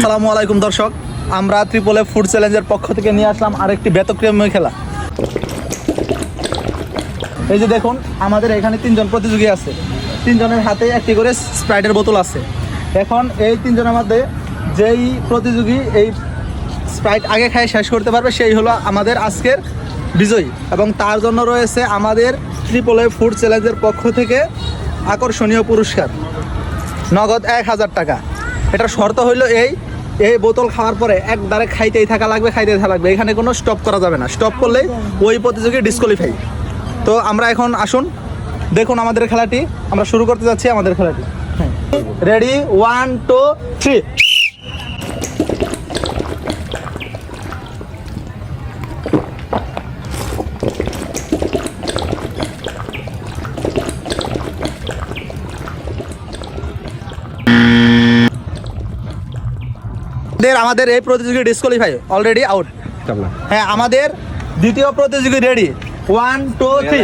আসসালামু আলাইকুম, দর্শক। আমরা ত্রিপলে ফুড চ্যালেঞ্জের পক্ষ থেকে নিয়ে আসলাম আরেকটি ব্যতক্রমী খেলা। এই যে দেখুন, আমাদের এখানে তিনজন প্রতিযোগী আছে। তিনজনের হাতে একটি করে স্প্রাইটের বোতল আছে। এখন এই তিনজনের মধ্যে যেই প্রতিযোগী এই স্প্রাইট আগে খায়, শেষ করতে পারবে, সেই হলো আমাদের আজকের বিজয়ী। এবং তার জন্য রয়েছে আমাদের ত্রিপলে ফুড চ্যালেঞ্জের পক্ষ থেকে আকর্ষণীয় পুরস্কার। নগদ এক হাজার টাকা। এটা শর্ত হইল এই এই বোতল খাওয়ার পরে একবারে খাইতেই থাকা লাগবে, খাইতেই থাকা লাগবে। এখানে কোনো স্টপ করা যাবে না। স্টপ করলে ওই প্রতিযোগী ডিসকোয়ালিফাই তো আমরা এখন আসুন, দেখুন আমাদের খেলাটি। আমরা শুরু করতে যাচ্ছি আমাদের খেলাটি। রেডি ওয়ান টু থ্রি আমাদের আমাদের এই প্রতিযোগী ডিসকোয়ালিফাই অলরেডি আউট হ্যাঁ আমাদের দ্বিতীয় প্রতিযোগী রেডি ওয়ান টু থ্রি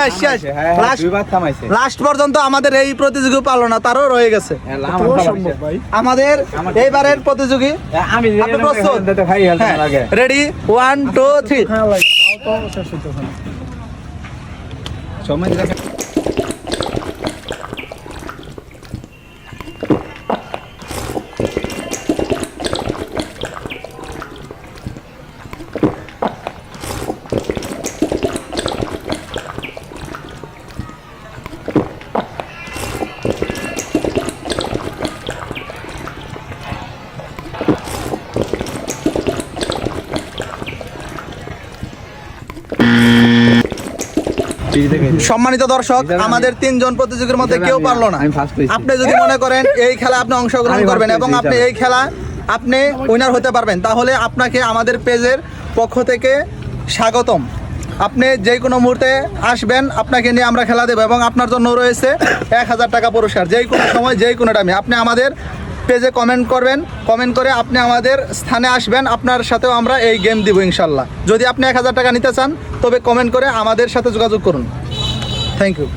শেষ শেষ লাস্ট পর্যন্ত আমাদের এই প্রতিযোগী পালো না তারও রয়ে গেছে। আমাদের এইবারের প্রতিযোগী আমি প্রস্তুত? রেডি ওয়ান টু থ্রি সময় সম্মানিত দর্শক আমাদের তিনজন প্রতিযোগীর মধ্যে কেউ পারল না। আপনি যদি মনে করেন এই খেলা আপনি অংশগ্রহণ করবেন এবং আপনি এই খেলা আপনি উইনার হতে পারবেন তাহলে আপনাকে আমাদের পেজের পক্ষ থেকে স্বাগতম। আপনি যে কোনো মুহূর্তে আসবেন আপনাকে নিয়ে আমরা খেলা দেবো এবং আপনার জন্য রয়েছে এক হাজার টাকা পুরস্কার। যেই কোনো সময় যেই কোনো টাইমে আপনি আমাদের পেজে কমেন্ট করবেন। কমেন্ট করে আপনি আমাদের স্থানে আসবেন। আপনার সাথেও আমরা এই গেম দিব ইনশাল্লাহ। যদি আপনি এক হাজার টাকা নিতে চান, তবে কমেন্ট করে আমাদের সাথে যোগাযোগ করুন। Thank you